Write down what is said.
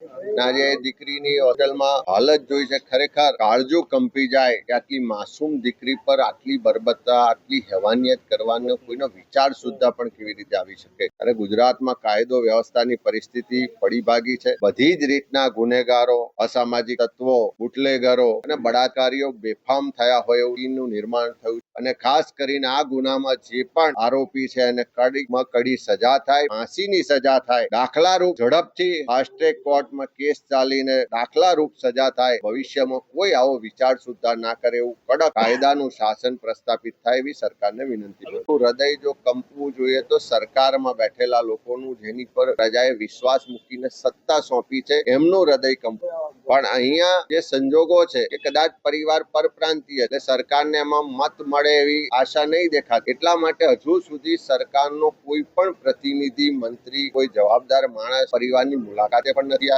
દીકરીની હોટલમાં હાલત જોઈ છે, ખરેખર કાળજો કંપી જાય કે આટલી માસૂમ દીકરી પર આટલી બરબત્તા આટલી હેવાનિયત કરવાનો કોઈનો વિચાર સુદ્ધા પણ કેવી રીતે આવી શકે? અને ગુજરાતમાં કાયદો વ્યવસ્થાની પરિસ્થિતિ પડી ભાગી છે. બધી જ રીતના ગુનેગારો, અસામાજિક તત્વો, બુટલેગરો અને બળાકારીઓ બેફામ થયા હોય એવું નિર્માણ થયું અને ખાસ કરીને આ ગુનામાં જે પણ આરોપી છે એને કડીમાં કડી સજા થાય, ફાંસીની સજા થાય. દાખલા રૂપ ઝડપથી ફાસ્ટ ટ્રેક કોર્ટમાં કેસ ચાલીને દાખલા રૂપ સજા થાય, ભવિષ્યમાં કોઈ આવો વિચાર સુદ્ધા ના કરે એવું કડક કાયદાનું શાસન પ્રસ્થાપિત થાય એવી સરકારને વિનંતી હૃદય જો કંપવું જોઈએ તો સરકારમાં બેઠેલા લોકોનું જેની પર પ્રજાએ વિશ્વાસ મૂકીને સત્તા સોંપી છે, એમનું હૃદય કંપવું. પણ અહીંયા જે સંજોગો છે કે કદાચ પરિવાર પરપ્રાંતીય એટલે સરકારને એમાં મત મળે એવી આશા નહીં દેખાતી. એટલા માટે હજુ સુધી સરકારનો કોઈ પણ પ્રતિનિધિ, મંત્રી, કોઈ જવાબદાર માણસ પરિવારની મુલાકાતે પણ નથી આવ્યો